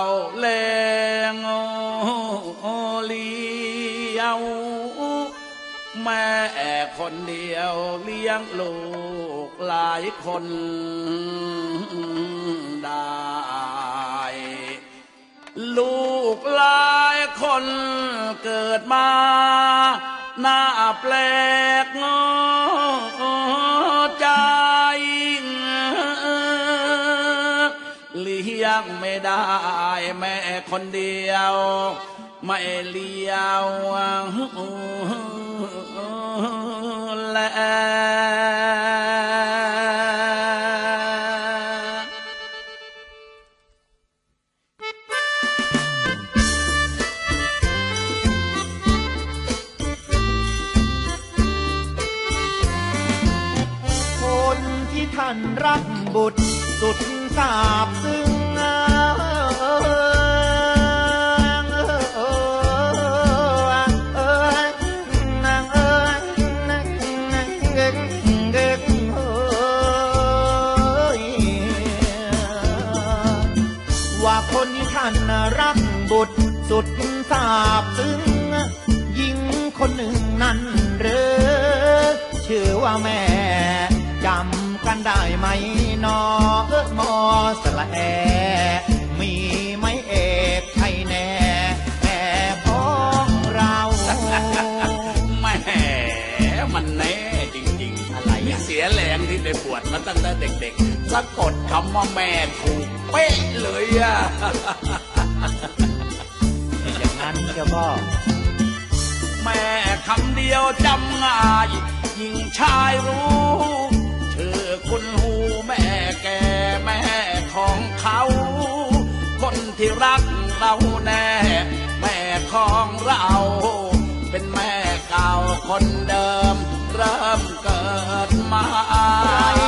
เป่าเลงโอเลี้ยวแม่คนเดียวเลี้ยงลูกหลายคนได้ ลูกหลายคนเกิดมา หน้าแปลกงอ งไม่ได้แม่คนเดียว ไม่เลี้ยวและคนที่ท่านรักบุตรสุดสาบซึ้ง คนหนึ่งนั้นหรือชื่อว่าแม่จำกันได้ไหมนอเอิมอสละแอ มีไหมเอกใช่แน่แม่ของเราแม่มันแน่จริงๆ อะไรเสียแรงที่ได้บวชมาตั้งแต่เด็กๆสะกดคำว่าแม่ถูกเป๊ะเลยอะอย่างนั้นจ้าพ่อ แม่คำเดียวจำง่ายยิ่งชายรู้ชื่อคุณหูแม่แก่แม่ของเขา คนที่รักเราแน่ แม่ของเรา เป็นแม่เก่าคนเดิม เริ่มเกิดมาใครที่ว่า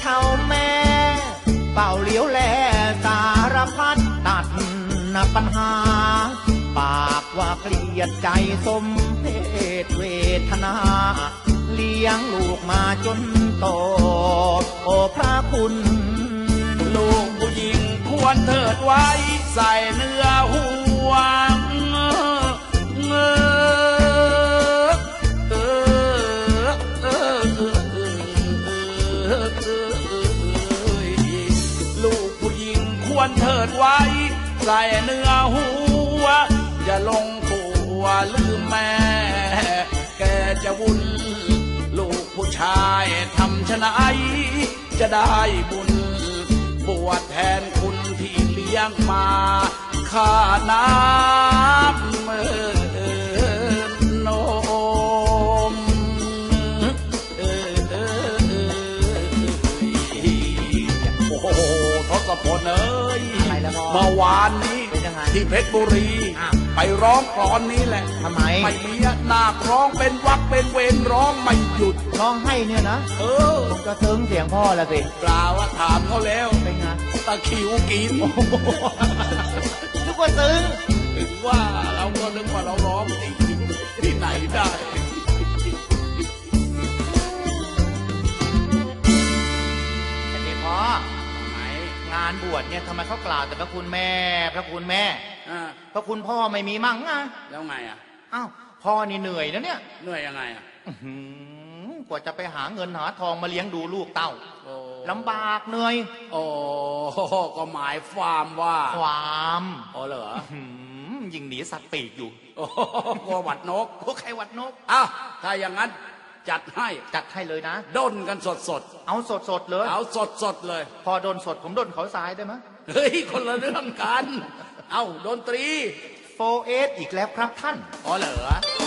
เท่าแม่ เป่าเลี้ยวแลสารพัดตัดนะปัญหา ปากว่าเกลียดใจสมเพศเวทนา เลี้ยงลูกมาจนโต โอพระคุณ ลูกผู้หญิงควรเถิดไว้ใส่เนื้อ ใส่เนื้อหัว อย่าลงตัวลืมแม่ แกจะวุ่น ลูกผู้ชายทำชะไหนจะได้บุญ บวชแทนคุณที่เลี้ยงมาข้าน้ำเออ เมื่อวานนี้เป็นยังไงที่เพชรบุรี อ้าวไปร้องกลอนนี้แหละทำไม ไม่มีนาคร้องเป็นวักเป็นเวรร้องไม่หยุด ร้องให้เนี่ยนะเออผมก็ซึ้งเสียงพ่อละสิเปล่าว่าถามเขาแล้ว เป็นไงตะคริวกินทุกคนซึ้งถึงว่าเราก็นึกว่าเราร้องจริงๆที่ไหนได้านบวชเนี่ยทำไมเขากล่าวแต่พระคุณแม่ พระคุณแม่ อ่าพระคุณพ่อไม่มีมั่งอะแล้วไงอะอ้าวพ่อนี่เหนื่อยนะเนี่ยเหนื่อยยังไงอะอื้อหือกว่าจะไปหาเงินหาทองมาเลี้ยงดูลูกเต้าโอ้ลำบากเหนื่อย โอ้ก็หมายความว่าความโอ้เหรอหืมยิงหนีสัตว์ปีกอยู่โอ้กลัวหวัดนก โอ้ใครหวัดนก อ้าวถ้าอย่างนั้น จัดให้จัดให้เลยนะ ด้นกันสดสดเอาสดสดๆเลยๆเอาสดสดๆเลย พอโดนสดผมโดนเขาทรายได้ไหมเฮ้ย คนละเรื่องกัน เอาดนตรีโฟเอสอีกแล้วครับท่าน อ๋อเหรอ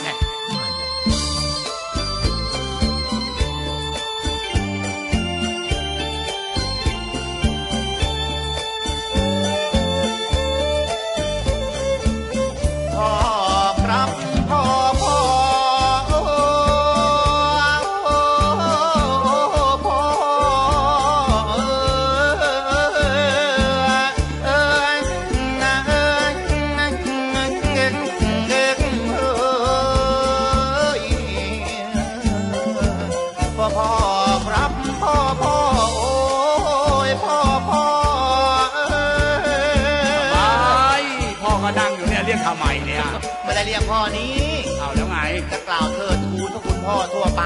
แหม่ทำไมเนี่ยไม่ได้เรียกพ่อนี้เอาแล้วไงจะกล่าวเทิดทูนพระคุณพ่อทั่วไป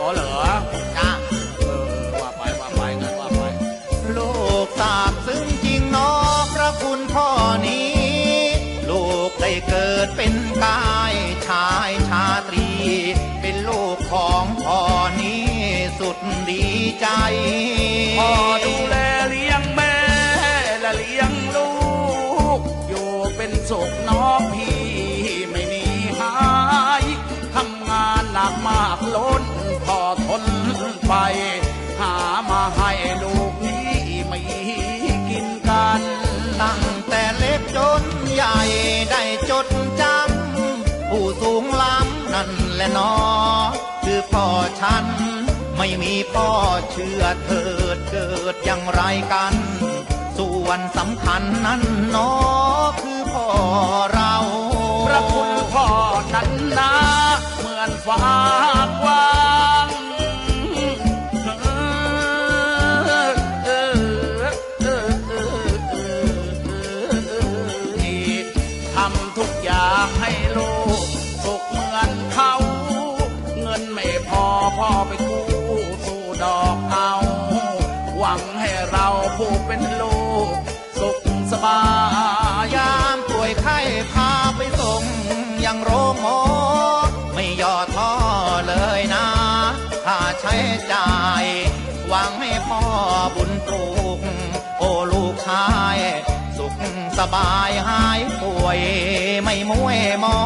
อ๋อเหรอจ้าเออว่าไปว่าไปงั้นว่าไปโลกสาบซึ้งจริงเนอพระคุณพ่อนี้ ลูกได้เกิดเป็นกายชายชาตรี เป็นลูกของพ่อนี้สุดดีใจพ่อดูแล สุขน้องพี่ไม่มีหายทำงานหนักมากล้นพอทนไป หามาให้ลูกนี้ไม่กินกัน ตั้งแต่เล็กจนใหญ่ได้จดจำผู้สูงล้ำนั่นแหละนอคือพ่อฉัน ไม่มีพ่อเชื่อเถิดเกิดอย่างไรกัน ส่วนสำคัญนั้นนอคือ เราพระคุณพ่อนั้นนะเหมือนฟ้ากว้างทำทุกอย่างให้ลูก ท้อเลยนะค่าใช้จ่าย หวังให้พ่อบุญปลูก โอ้ลูกชาย สุขสบายหายป่วย ไม่มวยมอ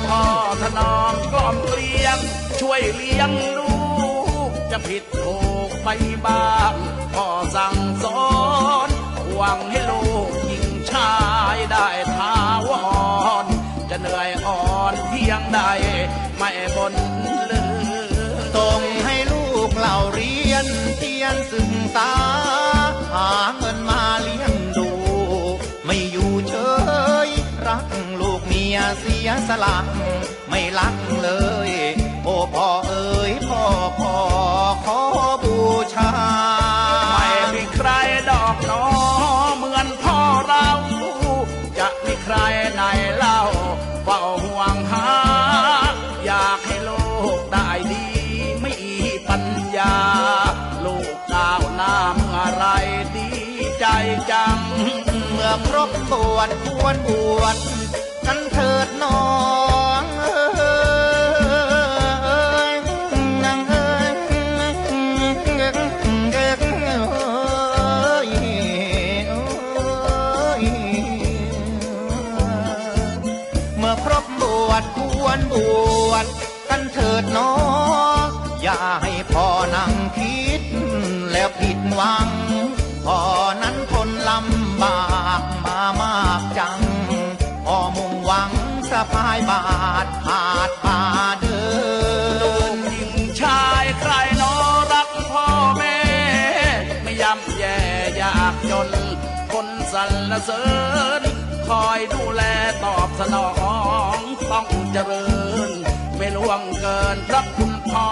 นพ่อถนอมกล่อมเลียง ช่วยเลี้ยงลูก จะผิดถูกไปบ้างพ่อสั่งสอนหวังให้ลูกยิงชายได้ทาวรจะเหนื่อยอ่อนเพียงใด ไม่บนลือส่งให้ลูกเราเรียนเทียนศึกษา หาเงินมาเลี้ยงดู ไม่อยู่เฉย รักลูกเมียเสียสละ ไม่รักเลย โอ้พ่อเอ๋ย ครบวชควรบวชกันเถิดน้องเอ้ยนางเอ้ยเอ้ยเมื่อครบบวชควรบวชกันเถิดน้องอย่าให้พ่อนั่งคิดแล้วผิดหวัง สรรเสริญ คอยดูแลตอบสนองต้องเจริญ ไม่ล่วงเกินพระคุณพ่อ